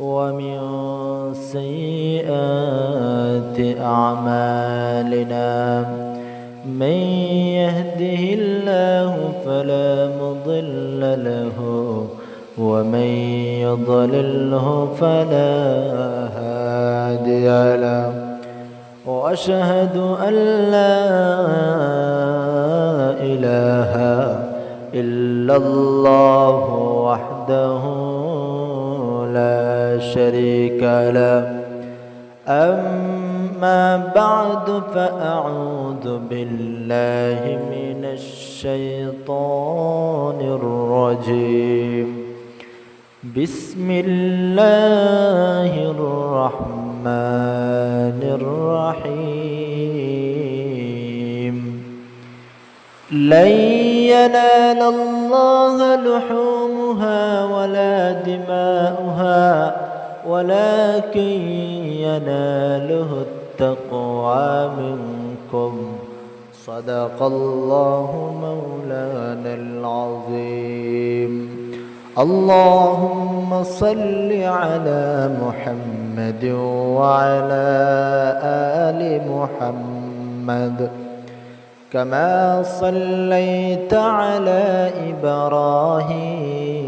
ومن سيئات أعمالنا من يهده الله فلا مضل له ومن يضلله فلا هادي له وأشهد أن لا إله إلا الله وحده شريك له. أما بعد فأعوذ بالله من الشيطان الرجيم. بسم الله الرحمن الرحيم. لن ينال الله لحومها ولا دماؤها. ولكن يناله التقوى منكم. صدق الله مولانا العظيم. اللهم صل على محمد وعلى آل محمد. كما صليت على إبراهيم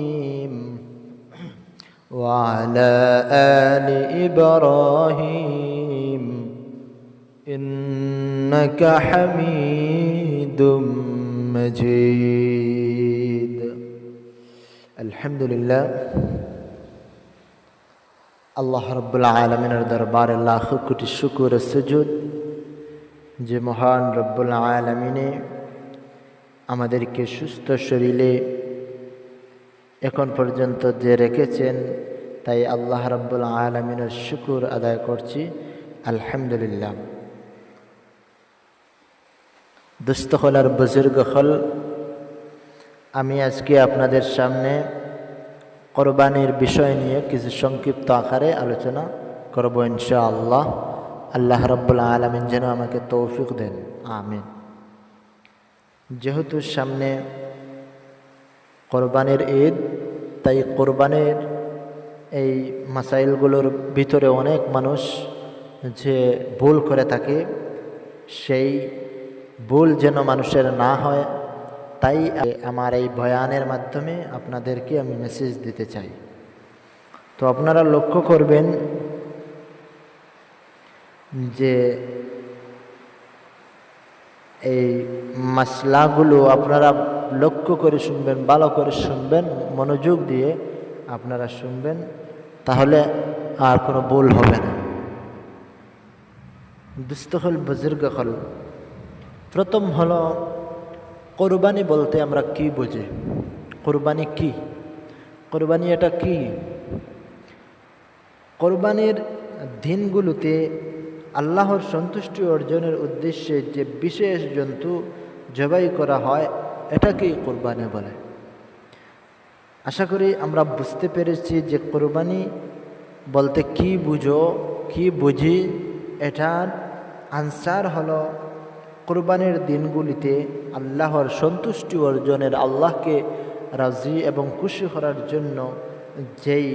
وعلى آل إبراهيم إنك حميد مجيد আলহামদুলিল্লাহ আল্লাহ রব্বুল আলমিনের দরবারে লাখ কোটি শুকুর সুজুদ যে মহান রব্বুল আলমিনে আমাদেরকে সুস্থ শরীরে এখন পর্যন্ত যে রেখেছেন তাই আল্লাহ রব্বুল আলমিনের শুকুর আদায় করছি। আলহামদুলিল্লাহ। দুস্থ হলার বুজুর্গ হল, আমি আজকে আপনাদের সামনে কোরবানির বিষয় নিয়ে কিছু সংক্ষিপ্ত আকারে আলোচনা করব ইনশা আল্লাহ আল্লাহ রব্বুল আলমিন যেন আমাকে তৌফিক দেন। আমিন। যেহেতু সামনে কোরবানির ঈদ, তাই কোরবানির এই মাসাইলগুলোর ভিতরে অনেক মানুষ যে ভুল করে থাকে, সেই ভুল যেন মানুষের না হয়, তাই আমার এই বয়ানের মাধ্যমে আপনাদেরকে আমি মেসেজ দিতে চাই। তো আপনারা লক্ষ্য করবেন যে এই মশলাগুলো আপনারা লক্ষ্য করে শুনবেন, ভালো করে শুনবেন, মনোযোগ দিয়ে আপনারা শুনবেন তাহলে আর কোনো ভুল হবে না। দুস্থ হল বুজুর্গ হল প্রথম হলো কোরবানি বলতে আমরা কি বুঝি? কোরবানি কি? কোরবানি এটা কি? কোরবানির দিনগুলোতে আল্লাহর সন্তুষ্টি অর্জনের উদ্দেশ্যে যে বিশেষ জন্তু জবাই করা হয় এটাকেই কোরবানি বলে। আশা করি আমরা বুঝতে পেরেছি যে কোরবানি বলতে কি বুঝো, কি বুঝি, এটার আনসার হলো কোরবানির দিনগুলিতে আল্লাহর সন্তুষ্টি অর্জনের আল্লাহকে রাজি এবং খুশি করার জন্য যেই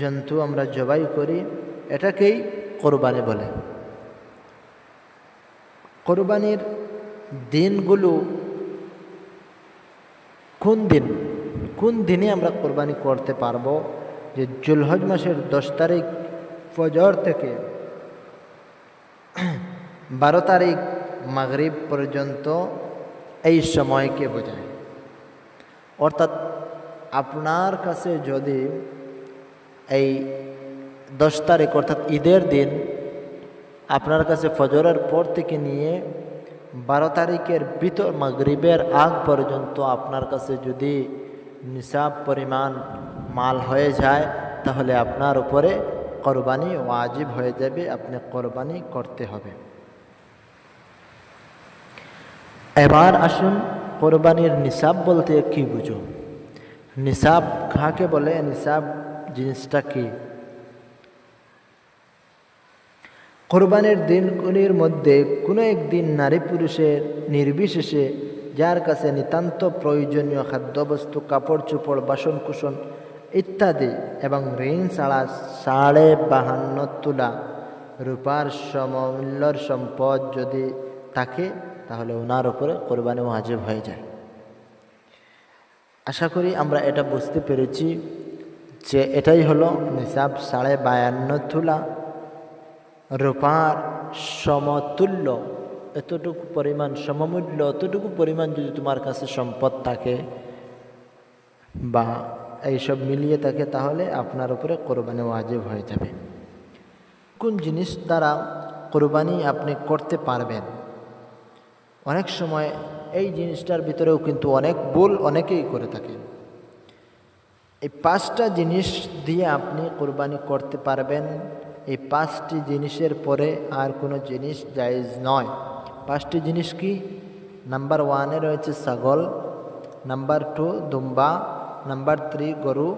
জন্তু আমরা জবাই করি, এটাকেই কোরবানি বলে। কোরবানির দিনগুলো কোন দিন? কোন দিনে আমরা কোরবানি করতে পারব? যে জুলহজ মাসের দশ তারিখ ফজর থেকে বারো তারিখ মাগরিব পর্যন্ত এই সময়কে বোঝায়। অর্থাৎ আপনার কাছে যদি এই দশ তারিখ অর্থাৎ ঈদের দিন আপনার কাছে ফজরের পর থেকে নিয়ে বারো তারিখের ভিতর মাগরিবের আগ পর্যন্ত আপনার কাছে যদি নিসাব পরিমাণ মাল হয়ে যায়, তাহলে আপনার উপরে কোরবানি ওয়াজিব হয়ে যাবে, আপনি কোরবানি করতে হবে। এবার আসুন কোরবানির নিসাব বলতে কি বুঝো নিসাব কাকে বলে? নিসাব জিনিসটা কি? কোরবানির দিনগুলির মধ্যে কোনো একদিন নারী পুরুষের নির্বিশেষে যার কাছে নিতান্ত প্রয়োজনীয় খাদ্যবস্তু, কাপড় চোপড় বাসন কুসন ইত্যাদি এবং ঋণ ছাড়া সাড়ে বাহান্ন তুলা রূপার সমমূল্যর সম্পদ যদি থাকে, তাহলে ওনার উপরে কোরবানি ওয়াজিব হয়ে যায়। আশা করি আমরা এটা বুঝতে পেরেছি যে এটাই হলো নিসাব সাড়ে বায়ান্ন তুলা রূপার সমতুল্য এতটুকু পরিমাণ সমমূল্য অতটুকু পরিমাণ যদি তোমার কাছে সম্পদ থাকে বা এইসব মিলিয়ে থাকে, তাহলে আপনার উপরে কোরবানি ওয়াজিব হয়ে যাবে। কোন জিনিস দ্বারা কোরবানি আপনি করতে পারবেন? অনেক সময় এই জিনিসটার ভিতরেও কিন্তু অনেক ভুল অনেকেই করে থাকেন এই পাঁচটা জিনিস দিয়ে আপনি কোরবানি করতে পারবেন, এই পাঁচটি জিনিসের পরে আর কোনো জিনিস জায়জ নয়। পাঁচটি জিনিস কি? নাম্বার ওয়ানে রয়েছে ছাগল নাম্বার টু দুম্বা নাম্বার থ্রি গরু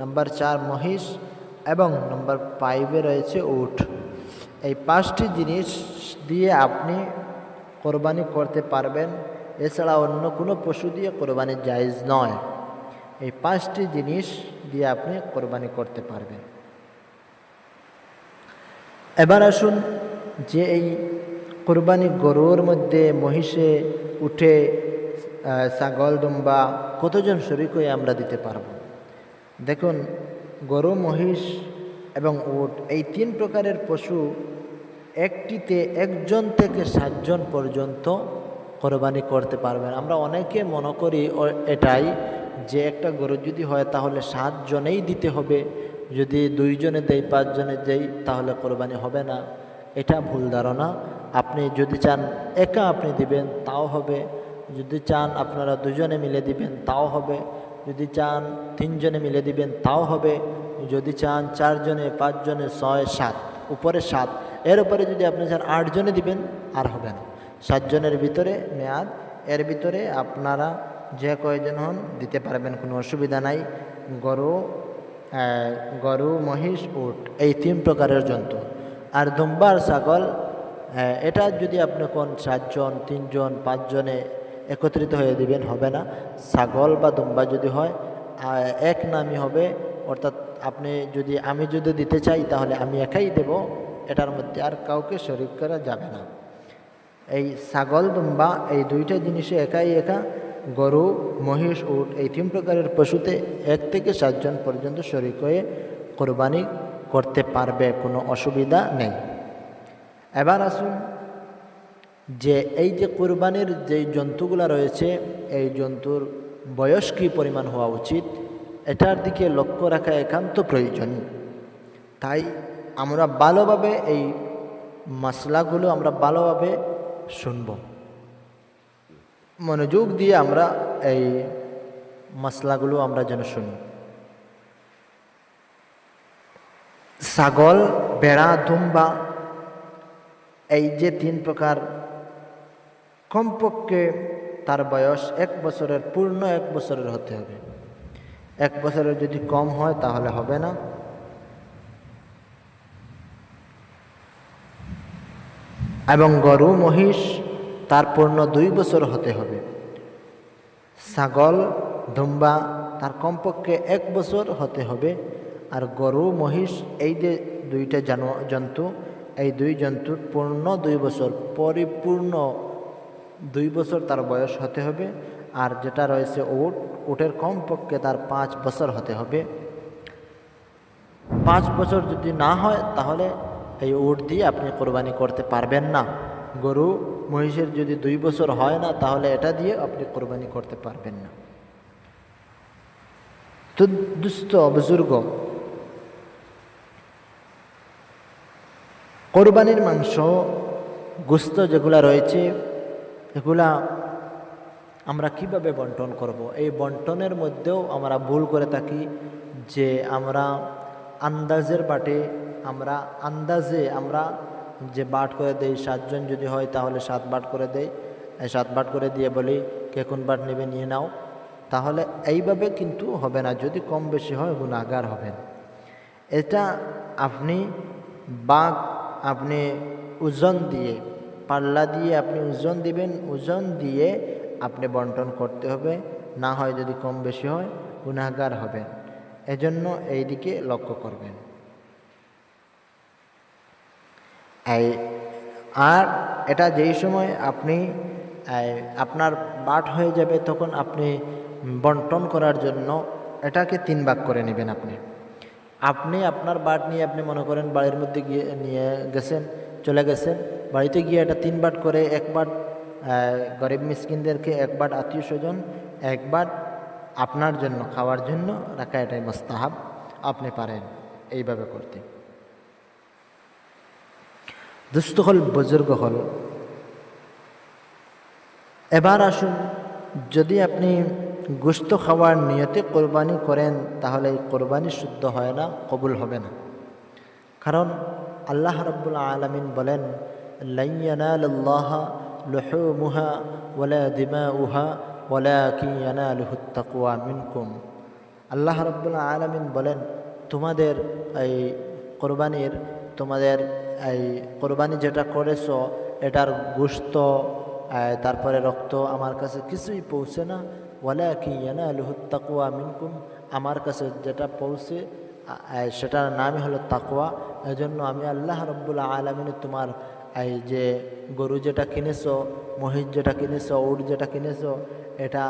নাম্বার চার মহিষ, এবং নাম্বার ফাইভে রয়েছে উঠ এই পাঁচটি জিনিস দিয়ে আপনি কোরবানি করতে পারবেন। এছাড়া অন্য কোনো পশু দিয়ে কোরবানি জায়জ নয়। এই পাঁচটি জিনিস দিয়ে আপনি কোরবানি করতে পারবেন। এবার আসুন যে এই কোরবানি গরুর মধ্যে মহিষে, উঠে ছাগল, দুম্বা কতজন হয়ে আমরা দিতে পারব? দেখুন, গরু, মহিষ এবং উট, এই তিন প্রকারের পশু একটিতে একজন থেকে সাতজন পর্যন্ত কোরবানি করতে পারবেন। আমরা অনেকে মনে করি এটাই যে একটা গরু যদি হয় তাহলে সাতজনেই দিতে হবে। যদি দুইজনে দেয়, পাঁচজনে দেই তাহলে কোরবানি হবে না। এটা ভুল ধারণা। আপনি যদি চান একা আপনি দিবেন, তাও হবে। যদি চান আপনারা দুজনে মিলে দিবেন, তাও হবে। যদি চান তিনজনে মিলে দিবেন, তাও হবে। যদি চান চারজনে, পাঁচজনে, ছয়, সাত, উপরে সাত, এর উপরে যদি আপনি চান আটজনে দিবেন, আর হবে না। সাতজনের ভিতরে মেয়াদ, এর ভিতরে আপনারা যে কয়জন হন দিতে পারবেন, কোনো অসুবিধা নাই। গরু গরু, মহিষ, উট, এই তিন প্রকারের জন্তু। আর দুম্বার ছাগল হ্যাঁ এটা যদি আপনি কোন সাতজন, তিনজন, পাঁচজনে একত্রিত হয়ে দিবেন, হবে না। ছাগল বা দুম্বা যদি হয় এক নামই হবে, অর্থাৎ আপনি যদি, আমি যদি দিতে চাই, তাহলে আমি একাই দেব, এটার মধ্যে আর কাউকে শরিক করা যাবে না। এই ছাগল, দুম্বা, এই দুইটা জিনিসে একাই একা, গরু, মহিষ, উট, এই তিন প্রকারের পশুতে এক থেকে সাতজন পর্যন্ত শরিক হয়ে কোরবানি করতে পারবে, কোনো অসুবিধা নেই। এবার আসুন যে এই যে কোরবানির যে জন্তুগুলো রয়েছে, এই জন্তুর বয়স কী পরিমাণ হওয়া উচিত, এটার দিকে লক্ষ্য রাখা একান্ত প্রয়োজনীয়। তাই আমরা ভালোভাবে এই মশলাগুলো আমরা ভালোভাবে শুনব। মনোযোগ দিয়ে আমরা এই মশলাগুলো আমরা যেন শুনি। ছাগল, বেড়া, দুম্বা, এই যে তিন প্রকার কমপক্ষে তার বয়স এক বছরের, পূর্ণ এক বছরের হতে হবে। এক বছরের যদি কম হয় তাহলে হবে না। এবং গরু, মহিষ, তার পূর্ণ দুই বছর হতে হবে। ছাগল ধুম্বা তার কমপক্ষে এক বছর হতে হবে। আর গরু, মহিষ, এই যে দুইটা জানো, জন্তু, এই দুই জন্তুর পূর্ণ দুই বছর, পরিপূর্ণ দুই বছর তার বয়স হতে হবে। আর যেটা রয়েছে উট উটের কমপক্ষে তার পাঁচ বছর হতে হবে। পাঁচ বছর যদি না হয়, তাহলে এই উট দিয়ে আপনি কোরবানি করতে পারবেন না। গরু, মহিষের যদি দুই বছর হয় না, তাহলে এটা দিয়ে আপনি কোরবানি করতে পারবেন না। তো দুস্থ, বুজুর্গ কোরবানির মাংস, গুস্ত যেগুলা রয়েছে, এগুলা আমরা কীভাবে বন্টন করব। এই বন্টনের মধ্যেও আমরা ভুল করে থাকি যে আমরা আন্দাজের বাটে, আমরা আন্দাজে আমরা যে বাট করে দেই, সাতজন যদি হয় তাহলে সাত বাট করে দেই। সাত বাট করে দিয়ে বলি, কে কোন বাট নেবে নিয়ে নাও। তাহলে এইভাবে কিন্তু হবে না, যদি কম বেশি হয় গুণাগার হবেন এটা আপনি বাঘ আপনি ওজন দিয়ে, পাল্লা দিয়ে আপনি ওজন দিবেন, ওজন দিয়ে আপনি বন্টন করতে হবে, না হয় যদি কম বেশি হয় গুণাগার হবেন। এজন্য এই দিকে লক্ষ্য করবেন। এই, আর এটা যেই সময় আপনি আপনার বাট হয়ে যাবে তখন আপনি বন্টন করার জন্য এটাকে তিন ভাগ করে নেবেন আপনি। আপনি আপনার বাট নিয়ে আপনি মনে করেন বাড়ির মধ্যে গিয়ে নিয়ে গেছেন, চলে গেছেন, বাড়িতে গিয়ে এটা তিন বাট করে এক বাট গরিব মিসকিনদেরকে এক বাট আত্মীয় স্বজন, এক বাট আপনার জন্য, খাওয়ার জন্য রাখা এটাই মোস্তাহাব, আপনি পারেন এইভাবে করতে। দুস্থ হল, বুজুর্গ হল। এবার আসুন, যদি আপনি গোস্ত খাওয়ার নিয়তে কোরবানি করেন, তাহলে এই কোরবানি শুদ্ধ হয় না, কবুল হবে না। কারণ আল্লাহ রব্বুল আলমিন বলেন আল্লাহ রব্বুল আলমিন বলেন, তোমাদের এই কোরবানির, তোমাদের এই কোরবানি যেটা করেছ, এটার গোস্ত তারপরে রক্ত আমার কাছে কিছুই পৌঁছে না কি তাকুয়া মিনকুম, আমার কাছে যেটা পৌঁছে সেটার নামই হলো তাকুয়া এজন্য আমি আল্লাহ রব্বুল আলমিনে তোমার এই যে গরু যেটা কিনেছো, মহিষ যেটা কিনেছো, উট যেটা কিনেছো, এটা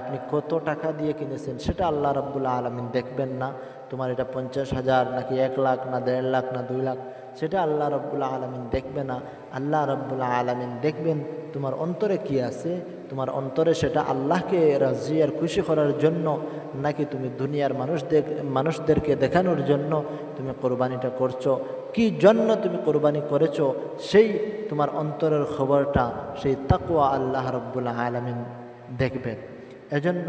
আপনি কত টাকা দিয়ে কিনেছেন সেটা আল্লাহ রব্বুল আলমিন দেখবেন না। তোমার এটা পঞ্চাশ হাজার, নাকি এক লাখ, না দেড় লাখ, না দুই লাখ, সেটা আল্লাহ রব্বুল্লা আলমিন দেখবে না। আল্লাহ রব্বুল্লা আলমিন দেখবেন তোমার অন্তরে কি আছে, তোমার অন্তরে সেটা আল্লাহকে রাজি আর খুশি করার জন্য, নাকি তুমি দুনিয়ার মানুষদের, মানুষদেরকে দেখানোর জন্য তুমি কোরবানিটা করছ? কি জন্য তুমি কোরবানি করেছ? সেই তোমার অন্তরের খবরটা, সেই তাকুয়া আল্লাহ রব্বুল্লা আলমিন দেখবেন। এজন্য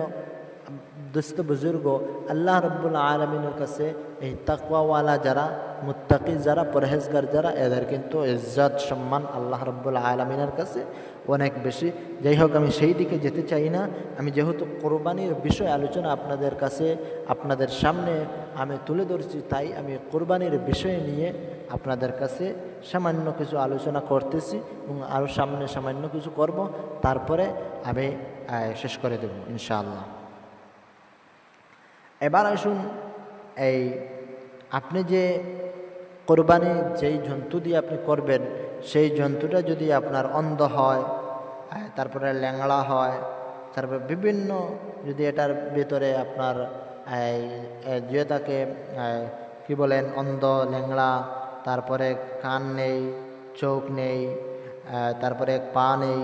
দুস্থ বুজুর্গ, আল্লাহ রব্বুল আলমিনের কাছে এই তাকওয়াওয়ালা যারা মুত্তাকি যারা, পরহেজগার যারা, এদের কিন্তু ইজ্জত, সম্মান আল্লাহ রব্বুল আলমিনের কাছে অনেক বেশি। যাই হোক, আমি সেই দিকে যেতে চাই না। আমি যেহেতু কোরবানির বিষয় আলোচনা আপনাদের কাছে, আপনাদের সামনে আমি তুলে ধরছি, তাই আমি কোরবানির বিষয় নিয়ে আপনাদের কাছে সামান্য কিছু আলোচনা করতেছি এবং আরও সামনে সামান্য কিছু করব। তারপরে আমি শেষ করে দেব, ইনশাআল্লাহ। এবার আসুন এই আপনি যে কোরবানি যেই জন্তু দিয়ে আপনি করবেন, সেই জন্তুটা যদি আপনার অন্ধ হয় তারপরে ল্যাংড়া হয়, তারপরে বিভিন্ন যদি এটার ভিতরে আপনার যে তাকে কি বলেন, অন্ধ, ল্যাংড়া, তারপরে কান নেই, চোখ নেই তারপরে পা নেই,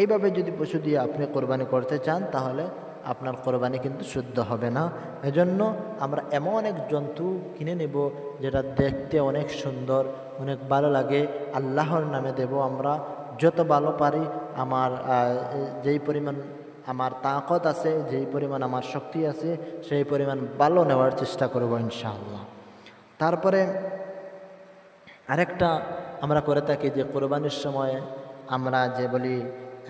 এইভাবে যদি পশু দিয়ে আপনি কোরবানি করতে চান, তাহলে আপনার কোরবানি কিন্তু শুদ্ধ হবে না। এজন্য আমরা এমন এক জন্তু কিনে নেব যেটা দেখতে অনেক সুন্দর, অনেক ভালো লাগে। আল্লাহর নামে দেব আমরা, যত ভালো পারি আমার যেই পরিমাণ আমার তাকত আছে, যেই পরিমাণ আমার শক্তি আছে, সেই পরিমাণ ভালো নেওয়ার চেষ্টা করব ইনশাআল্লাহ। তারপরে আরেকটা আমরা করে থাকি যে কোরবানির সময় আমরা যে বলি,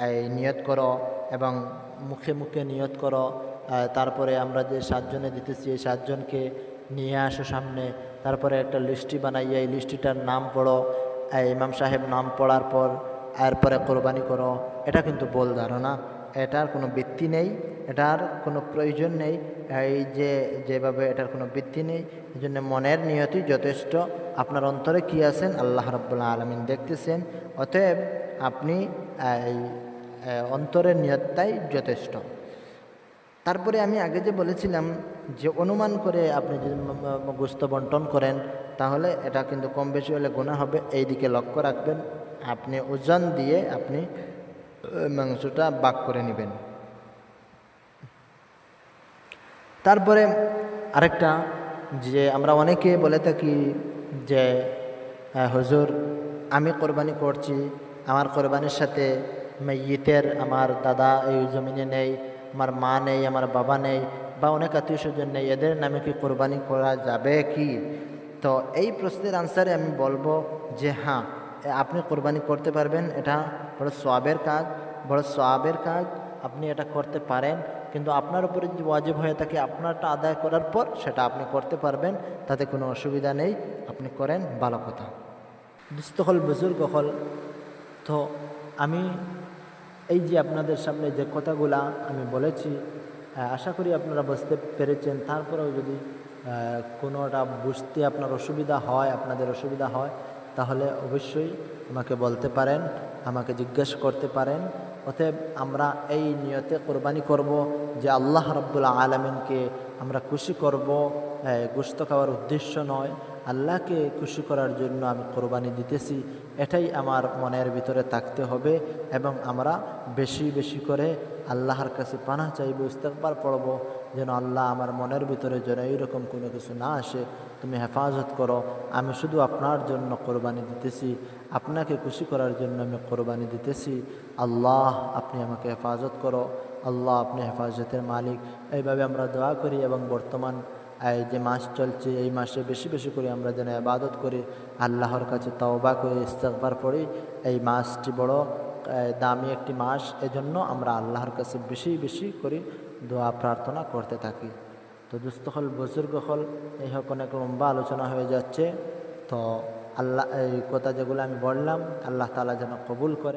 এই নিয়ত করো এবং মুখে মুখে নিয়ত করো তারপরে আমরা যে সাতজনে দিতেছি, এই সাতজনকে নিয়ে আসো সামনে। তারপরে একটা লিস্টি বানাইয়া এই লিস্টিটার নাম পড়ো ইমাম সাহেব নাম পড়ার পর এরপরে কোরবানি করো। এটা কিন্তু বল ধারণা। এটার কোনো ভিত্তি নেই, এটার কোনো প্রয়োজন নেই। এই যে, যেভাবে এটার কোনো ভিত্তি নেই, এই জন্য মনের নিয়তই যথেষ্ট। আপনার অন্তরে কি আছেন? আল্লাহ রব্বুল্লাহ আলমিন দেখতেছেন। অতএব আপনি এই অন্তরের নিয়তটাই যথেষ্ট। তারপরে আমি আগে যে বলেছিলাম যে অনুমান করে আপনি যদি গোস্ত বন্টন করেন, তাহলে এটা কিন্তু কম বেশি হলে গুণা হবে। এই দিকে লক্ষ্য রাখবেন, আপনি ওজন দিয়ে আপনি মাংসটা বাক করে নেবেন। তারপরে আরেকটা যে আমরা অনেকে বলে থাকি যে হজুর, আমি কোরবানি করছি, আমার কোরবানির সাথে মেয়িতের আমার দাদা এই জমিনে নেই, আমার মা নেই, আমার বাবা নেই বা অনেক আত্মীয় স্বজন নেই, এদের নামে কি কোরবানি করা যাবে কি? তো এই প্রশ্নের আনসারে আমি বলব যে হ্যাঁ আপনি কোরবানি করতে পারবেন, এটা বড় সোয়াবের কাজ, বড় সোয়াবের কাজ, আপনি এটা করতে পারেন, কিন্তু আপনার উপরে যদি ওয়াজিব হয়ে থাকে, আপনারটা আদায় করার পর সেটা আপনি করতে পারবেন, তাতে কোনো অসুবিধা নেই, আপনি করেন, ভালো কথা। দুস্থ হল, বুজুর্গ হল, তো আমি এই যে আপনাদের সামনে যে কথাগুলা আমি বলেছি আশা করি আপনারা বুঝতে পেরেছেন। তারপরেও যদি কোনোটা বুঝতে আপনার অসুবিধা হয়, আপনাদের অসুবিধা হয়, তাহলে অবশ্যই আমাকে বলতে পারেন, আমাকে জিজ্ঞেস করতে পারেন। অতএব আমরা এই নিয়তে কোরবানি করব যে আল্লাহ রব্বুল আলমিনকে আমরা খুশি করব গোস্ত খাওয়ার উদ্দেশ্য নয়। আল্লাহকে খুশি করার জন্য আমি কোরবানি দিতেছি। এটাই আমার মনের ভিতরে থাকতে হবে এবং আমরা বেশি বেশি করে আল্লাহর কাছে পানা চাইব ইস্তেকবার পড়ব, যেন আল্লাহ আমার মনের ভিতরে যেন এইরকম কোনো কিছু না আসে। তুমি হেফাজত করো, আমি শুধু আপনার জন্য কোরবানি দিতেছি, আপনাকে খুশি করার জন্য আমি কোরবানি দিতেছি। আল্লাহ, আপনি আমাকে হেফাজত করো, আল্লাহ আপনি হেফাজতের মালিক। এইভাবে আমরা দোয়া করি এবং বর্তমান এই যে মাস চলছে, এই মাসে বেশি বেশি করে আমরা যেন আবাদত করি, আল্লাহর কাছে তওবা করে ইস্তেকবার পড়ি, এই মাসটি বড় দামি একটি মাস। এজন্য আমরা আল্লাহর কাছে বেশি বেশি করে দোয়া, প্রার্থনা করতে থাকি। তো দুস্থ হল, বুজুর্গ হল, এই হোক অনেক লম্বা আলোচনা হয়ে যাচ্ছে। তো আল্লাহ, এই কথা যেগুলো আমি বললাম, আল্লাহ তালা যেন কবুল করে।